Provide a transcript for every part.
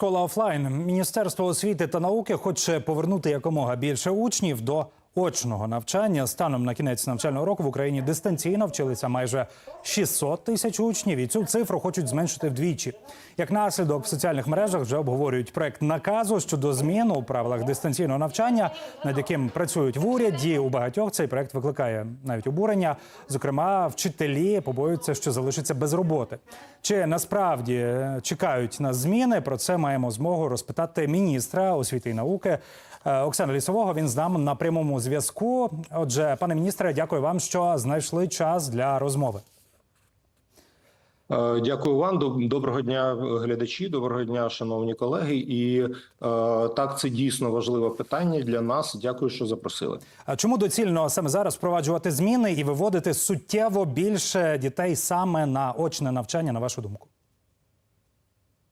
Школа офлайн. Міністерство освіти та науки хоче повернути якомога більше учнів до очного навчання. Станом на кінець навчального року в Україні дистанційно вчилися майже 600 тисяч учнів, і цю цифру хочуть зменшити вдвічі. Як наслідок в соціальних мережах вже обговорюють проект наказу щодо змін у правилах дистанційного навчання, над яким працюють в уряді. У багатьох цей проект викликає навіть обурення. Зокрема, вчителі побоюються, що залишаться без роботи. Чи насправді е, чекають на зміни? Про це маємо змогу розпитати міністра освіти і науки Оксана Лісового. Він з нами на прямому зв'язку. Отже, пане міністре, дякую вам, що знайшли час для розмови. Е, Дякую вам. Доброго дня, глядачі. Доброго дня, шановні колеги. І е, так, це дійсно важливе питання для нас. Дякую, що запросили. А чому доцільно саме зараз впроваджувати зміни і виводити суттєво більше дітей саме на очне навчання, на вашу думку?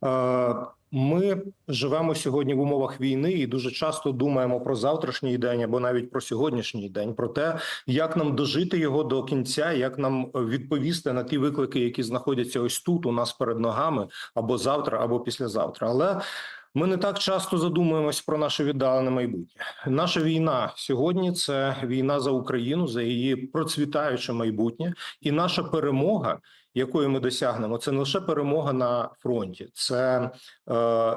Е, Ми живемо сьогодні в умовах війни і дуже часто думаємо про завтрашній день або навіть про сьогоднішній день, про те, як нам дожити його до кінця, як нам відповісти на ті виклики, які знаходяться ось тут, у нас перед ногами, або завтра, або післязавтра. Але ми не так часто задумуємось про наше віддалене майбутнє. Наша війна сьогодні це війна за Україну, за її процвітаюче майбутнє, і наша перемога, якої ми досягнемо, це не лише перемога на фронті, це е,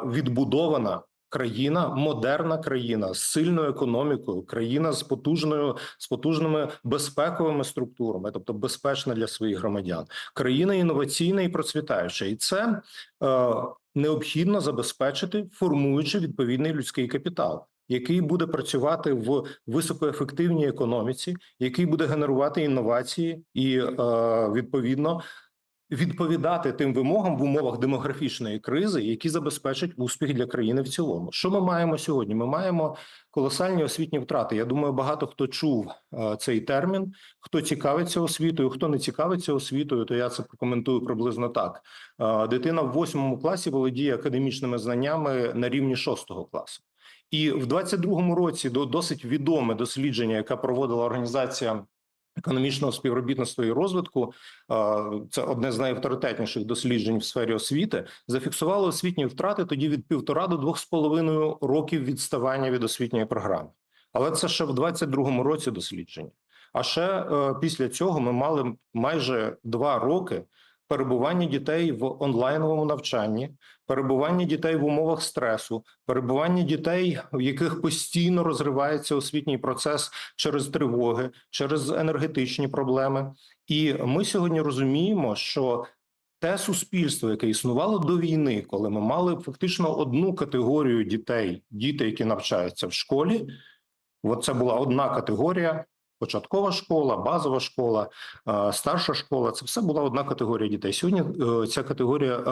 відбудована. Країна, модерна країна з сильною економікою, країна з потужною з потужними безпековими структурами, тобто безпечна для своїх громадян, країна інноваційна і процвітаюча, і це е, необхідно забезпечити, формуючи відповідний людський капітал, який буде працювати в високоефективній економіці, який буде генерувати інновації і е, відповідно відповідати тим вимогам в умовах демографічної кризи, які забезпечать успіх для країни в цілому. Що ми маємо сьогодні? Ми маємо колосальні освітні втрати. Я думаю, багато хто чув е, цей термін. Хто цікавиться освітою, хто не цікавиться освітою, то я це прокоментую приблизно так. Е, дитина в восьмому класі володіє академічними знаннями на рівні шостого класу. І в 22-му році до досить відоме дослідження, яке проводила організація економічного співробітництва і розвитку, це одне з найавторитетніших досліджень в сфері освіти, зафіксувало освітні втрати тоді від півтора до двох з половиною років відставання від освітньої програми. Але це ще в 22-му році дослідження. А ще е, після цього ми мали майже два роки перебування дітей в онлайновому навчанні, перебування дітей в умовах стресу, перебування дітей, в яких постійно розривається освітній процес через тривоги, через енергетичні проблеми. І ми сьогодні розуміємо, що те суспільство, яке існувало до війни, коли ми мали фактично одну категорію дітей, діти, які навчаються в школі, от це була одна категорія. Початкова школа, базова школа, е, старша школа це все була одна категорія дітей. Сьогодні е, ця категорія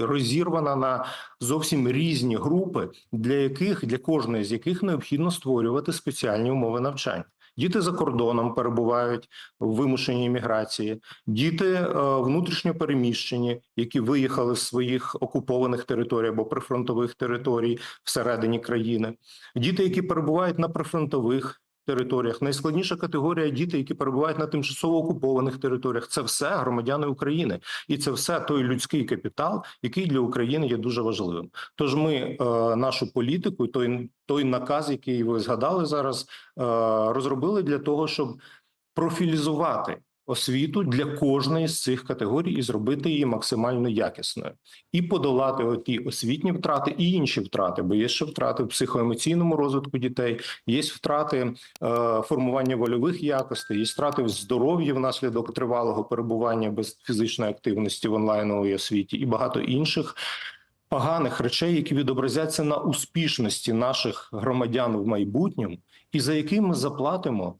розірвана на зовсім різні групи, для яких для кожної з яких необхідно створювати спеціальні умови навчання. Діти за кордоном перебувають в вимушеній міграції, діти е, внутрішньо переміщені, які виїхали з своїх окупованих територій або прифронтових територій всередині країни, діти, які перебувають на прифронтових територіях. Найскладніша категорія діти, які перебувають на тимчасово окупованих територіях. Це все громадяни України, і це все той людський капітал, який для України є дуже важливим. Тож ми е, нашу політику, той той наказ, який ви згадали зараз, е, розробили для того, щоб профілізувати освіту для кожної з цих категорій і зробити її максимально якісною, і подолати оті освітні втрати і інші втрати, бо є ще втрати в психоемоційному розвитку дітей, є втрати е, формування вольових якостей, є втрати в здоров'ї внаслідок тривалого перебування без фізичної активності в онлайновій освіті і багато інших. Поганих речей, які відобразяться на успішності наших громадян в майбутньому, і за які ми заплатимо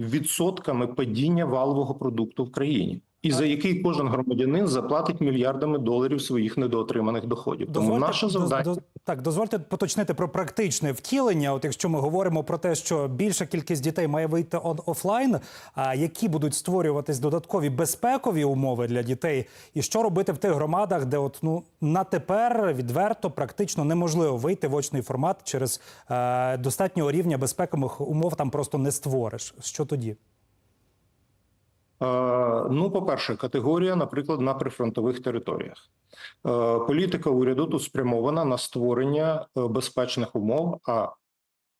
відсотками падіння валового продукту в країні, і за який кожен громадянин заплатить мільярдами доларів своїх недоотриманих доходів. Тому наше доз- завдання доз- так, дозвольте поточнити про практичне втілення. От якщо ми говоримо про те, що більша кількість дітей має вийти он офлайн, а які будуть створюватись додаткові безпекові умови для дітей, і що робити в тих громадах, де от ну на тепер відверто практично неможливо вийти в очний формат через е, достатнього рівня безпекових умов там просто не створиш. Що тоді? Ну, по-перше, категорія, наприклад, на прифронтових територіях. Е, Політика уряду тут спрямована на створення е, безпечних умов, а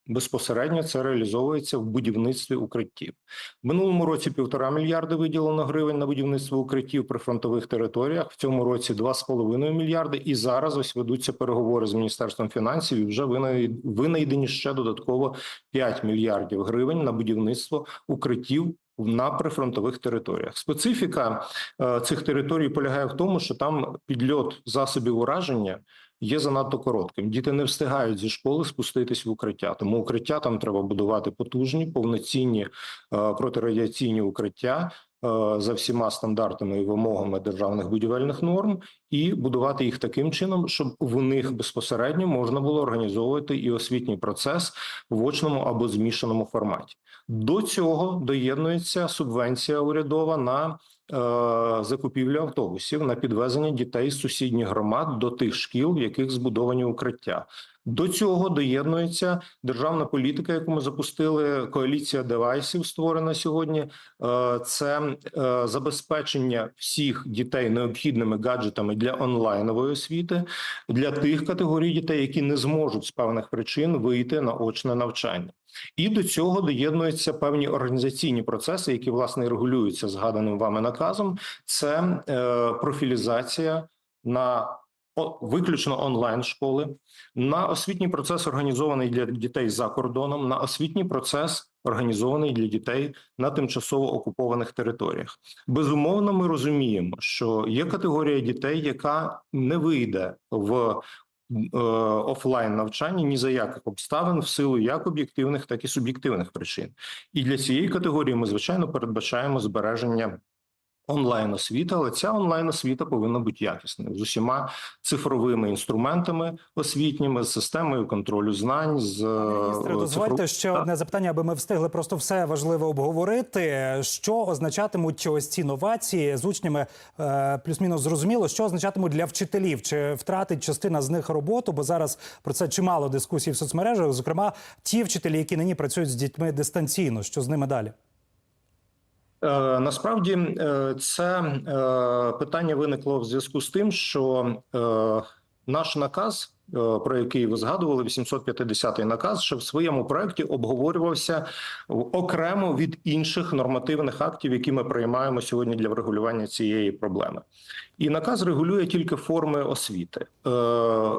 безпосередньо це реалізовується в будівництві укриттів. В минулому році півтора мільярди виділено гривень на будівництво укриттів при фронтових територіях. В цьому році 2,5 мільярди. І зараз ось ведуться переговори з міністерством фінансів. І вже винай- винайдені ще додатково 5 мільярдів гривень на будівництво укриттів. На прифронтових територіях специфіка е, цих територій полягає в тому, що там підльот засобів ураження є занадто коротким. Діти не встигають зі школи спуститись в укриття. Тому укриття там треба будувати потужні, повноцінні е, протирадіаційні укриття за всіма стандартами і вимогами державних будівельних норм, і будувати їх таким чином, щоб в них безпосередньо можна було організовувати і освітній процес в очному або змішаному форматі. До цього доєднується субвенція урядова на е, закупівлю автобусів на підвезення дітей з сусідніх громад до тих шкіл, в яких збудовані укриття. До цього доєднується державна політика, яку ми запустили. Коаліція девайсів створена сьогодні. Е, Це е, забезпечення всіх дітей необхідними гаджетами для онлайнової освіти для тих категорій дітей, які не зможуть з певних причин вийти на очне навчання. І до цього доєднуються певні організаційні процеси, які власне регулюються згаданим вами наказом. Це е, профілізація на о, виключно онлайн школи, на освітній процес організований для дітей за кордоном, на освітній процес організований для дітей на тимчасово окупованих територіях. Безумовно, ми розуміємо, що є категорія дітей, яка не вийде в офлайн навчання ні за яких обставин в силу як об'єктивних, так і суб'єктивних причин. І для цієї категорії ми звичайно передбачаємо збереження онлайн освіти, але ця онлайн освіта повинна бути якісною з усіма цифровими інструментами освітніми, з системою контролю знань. З Міністре, е, дозвольте цифров- ще Так. одне запитання, аби ми встигли просто все важливе обговорити. Що означатимуть ось ці новації з учнями? е, Плюс-мінус зрозуміло, що означатимуть для вчителів? Чи втратить частина з них роботу? Бо зараз про це чимало дискусій в соцмережах. Зокрема, ті вчителі, які нині працюють з дітьми дистанційно. Що з ними далі? Е, Насправді е, це е, питання виникло в зв'язку з тим, що наш наказ, е, про який ви згадували, 850-й наказ, ще в своєму проекті обговорювався окремо від інших нормативних актів, які ми приймаємо сьогодні для врегулювання цієї проблеми. І наказ регулює тільки форми освіти. Е,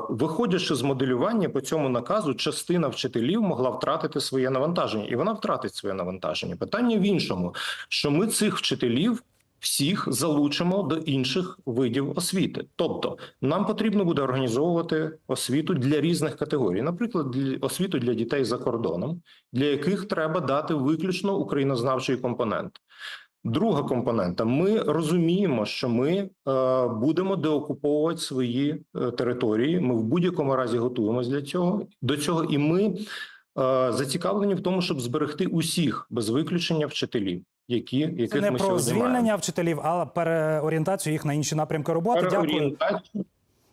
виходячи з моделювання по цьому наказу, частина вчителів могла втратити своє навантаження, і вона втратить своє навантаження. Питання в іншому, що ми цих вчителів. Всіх залучимо до інших видів освіти, тобто нам потрібно буде організовувати освіту для різних категорій, наприклад, для освіту для дітей за кордоном, для яких треба дати виключно українознавчий компонент. Друга компонента: ми розуміємо, що ми е, будемо деокуповувати свої е, території. Ми в будь-якому разі готуємось для цього. До цього, і ми е, зацікавлені в тому, щоб зберегти усіх без виключення вчителів, які яких Це не ми про звільнення вчителів, а переорієнтацію їх на інші напрямки роботи. Дякую.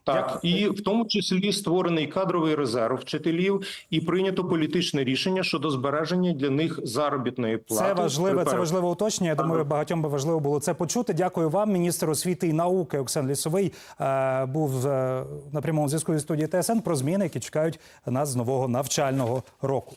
Так, і в тому числі створений кадровий резерв вчителів, і прийнято політичне рішення щодо збереження для них заробітної плати. Це важливе, це важливе уточнення. Я думаю, багатьом би важливо було це почути. Дякую вам, міністр освіти і науки Оксан Лісовий е, був е, на прямому зв'язку зі студії ТСН про зміни, які чекають нас з нового навчального року.